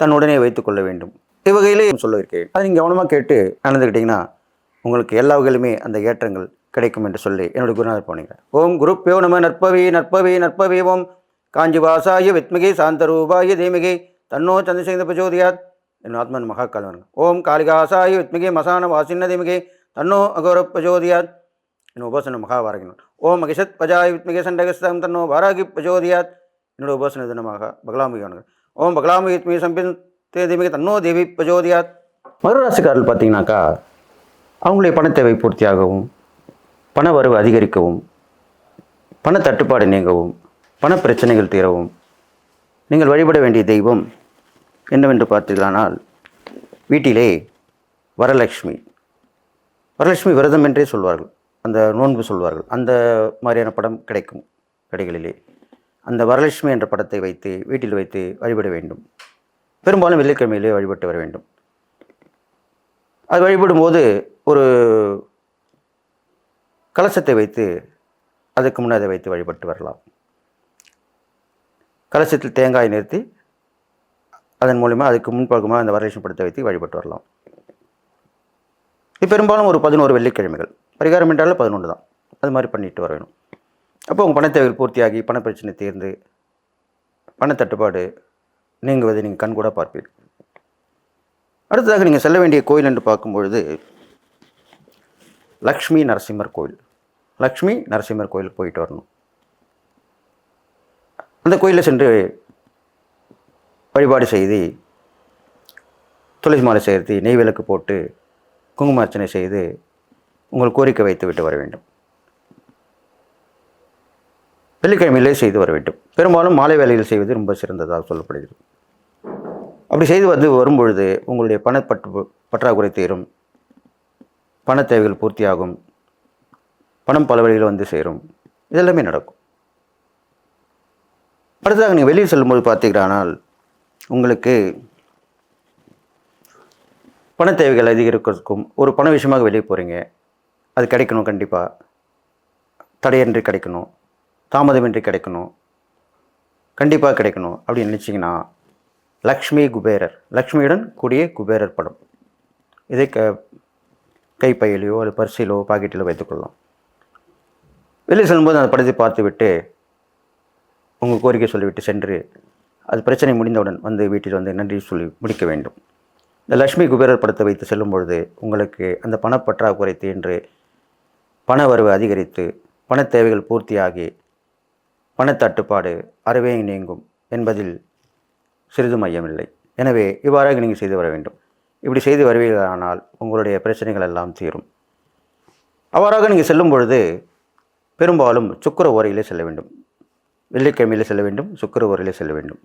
தன்னுடனே வைத்துக் கொள்ள வேண்டும். இவ்வகையிலே சொல்ல இருக்கேன் அதை நீங்கள் கவனமாக கேட்டு நடந்துக்கிட்டிங்கன்னா உங்களுக்கு எல்லா வகையிலுமே அந்த ஏற்றங்கள் கிடைக்கும் என்று சொல்லி என்னுடைய குருநாதர் போனீங்க ஓம் குரு நம நற்பவி நற்பவி நற்பவி ஓம். காஞ்சி வாசாய வித்மகி சாந்தரூபாய தீமிகை தன்னோ சந்திரசேகர பிரச்சோதியாத். என் ஆத்மன் மகாகாலவன். ஓம் காளிகாசாய வித்மிகை மசான வாசின்ன தீமிகை தன்னோ அகோர பிரச்சோதியாத். என் உபாசன மகாபாரகினன் ஓம் மகிஷத் பஜாய் வித்மிகே சண்டகஸ்தம் தன்னோ வாராகி பிரச்சோதியாத். என்னோட உபாசன தினமாக பகலாமுகி ஓம் பகலாமுகி வித்மிகே சம்பின் தே தன்னோ தேவி பிரஜோதியாத். மறுராசிக்காரர்கள் பார்த்தீங்கன்னாக்கா அவங்களுடைய பணத்தேவை பூர்த்தியாகவும் பண வரவு அதிகரிக்கவும் பண தட்டுப்பாடு நீங்கவும் பண பிரச்சனைகள் தீரவும் நீங்கள் வழிபட வேண்டிய தெய்வம் என்னவென்று பார்த்தீர்களானால் வீட்டிலே வரலட்சுமி. வரலட்சுமி விரதம் என்றே சொல்வார்கள். அந்த நோன்பு சொல்வார்கள். அந்த மாதிரியான படம் கிடைக்கும் கடைகளிலே. அந்த வரலட்சுமி என்ற படத்தை வைத்து வீட்டில் வைத்து வழிபட வேண்டும். பெரும்பாலும் வெள்ளிக்கிழமையிலே வழிபட்டு வர வேண்டும். அது வழிபடும்போது ஒரு கலசத்தை வைத்து அதுக்கு முன்னே அதை வைத்து வழிபட்டு வரலாம். கலசத்தில் தேங்காய் நிறுத்தி அதன் மூலிமா அதுக்கு முன்பக்கமாக அந்த வரலட்சுமி படத்தை வைத்து வழிபட்டு வரலாம். இது பெரும்பாலும் ஒரு பதினோரு வெள்ளிக்கிழமைகள். பரிகாரம் என்றாலும் பதினொன்று தான். அது மாதிரி பண்ணிட்டு வர வேணும். அப்போ உங்கள் பணத்தேவைகள் பூர்த்தியாகி பணப்பிரச்சனை தீர்ந்து பணத்தட்டுப்பாடு நீங்குவதை நீங்கள் கண்கூட பார்ப்பீர்கள். அடுத்ததாக நீங்கள் செல்ல வேண்டிய கோயில் என்று பார்க்கும்பொழுது லக்ஷ்மி நரசிம்மர் கோயில். லக்ஷ்மி நரசிம்மர் கோயிலுக்கு போயிட்டு வரணும். அந்த கோயிலில் சென்று வழிபாடு செய்து துளசி மாலை சேர்த்து நெய் விளக்கு போட்டு குங்குமார்ச்சனை செய்து உங்கள் கோரிக்கை வைத்து விட்டு வர வேண்டும். வெள்ளிக்கிழமையிலே செய்து வர வேண்டும். பெரும்பாலும் மாலை வேலையில் செய்வது ரொம்ப சிறந்ததாக சொல்லப்படுகிறது. அப்படி செய்து வந்து வரும்பொழுது உங்களுடைய பணப்பற்று பற்றாக்குறை தீரும். பண தேவைகள் பூர்த்தியாகும். பணம் பல வழியில் வந்து சேரும். இதெல்லாமே நடக்கும். அடுத்ததாக நீங்கள் வெளியே செல்லும்போது பார்த்தீங்கன்னால் உங்களுக்கு பண தேவைகள் அதிகரிக்கிறதுக்கும் ஒரு பண விஷயமாக வெளியே போகிறீங்க அது கிடைக்கணும் கண்டிப்பாக தடையின்றி கிடைக்கணும். தாமதமின்றி கிடைக்கணும். கண்டிப்பாக கிடைக்கணும் அப்படின்னு நினச்சிங்கன்னா லக்ஷ்மி குபேரர் லக்ஷ்மியுடன் கூடிய குபேரர் படம். இதை க கைப்பையிலையோ அல்லது பர்சிலோ பாக்கெட்டிலோ வைத்துக்கொள்ளலாம் வெளியே செல்லும்போது அந்த படத்தை பார்த்துவிட்டு உங்கள் கோரிக்கை சொல்லிவிட்டு சென்று அது பிரச்சனை முடிந்தவுடன் வந்து வீட்டில் வந்து நன்றி சொல்லி முடிக்க வேண்டும். இந்த லக்ஷ்மி குபேரர் படத்தை வைத்து செல்லும் பொழுது உங்களுக்கு அந்த பணப்பற்றாக்குறை தீன்று பண வரவு அதிகரித்து பண தேவைகள் பூர்த்தியாகி பணத்தட்டுப்பாடு அறவே நீங்கும் என்பதில் சிறிது மையமில்லை. எனவே இவ்வாறாக நீங்கள் செய்து வர வேண்டும். இப்படி செய்து வருவீர்களானால் உங்களுடைய பிரச்சனைகள் எல்லாம் தீரும். அவ்வாறாக நீங்கள் செல்லும் பொழுது பெரும்பாலும் சுக்கர ஓரையிலே செல்ல வேண்டும். வெள்ளிக்கிழமையிலே செல்ல வேண்டும் சுக்கர ஓரையிலே செல்ல வேண்டும்.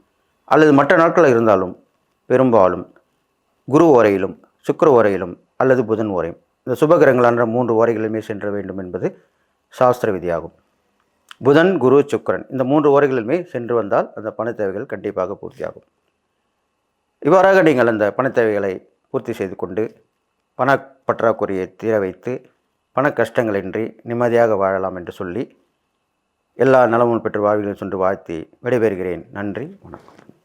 அல்லது மற்ற நாட்களில் இருந்தாலும் பெரும்பாலும் குரு ஓரையிலும் சுக்கர ஓரையிலும் அல்லது புதன் ஓரையும். இந்த சுபகிரகங்களான மூன்று ஓரைகளுமே சென்ற வேண்டும் என்பது சாஸ்திர விதியாகும். புதன் குரு சுக்கரன். இந்த மூன்று ஓரைகளிலுமே சென்று வந்தால் அந்த பண தேவைகள் கண்டிப்பாக பூர்த்தியாகும். இவ்வாறாக நீங்கள் அந்த பண தேவைகளை பூர்த்தி செய்து கொண்டு பண பற்றாக்குறையை தீர வைத்து பண கஷ்டங்களின்றி நிம்மதியாக வாழலாம் என்று சொல்லி எல்லா நலமும் பெற்று வாழ்விலும் சென்று வாழ்த்தி விடைபெறுகிறேன். நன்றி வணக்கம்.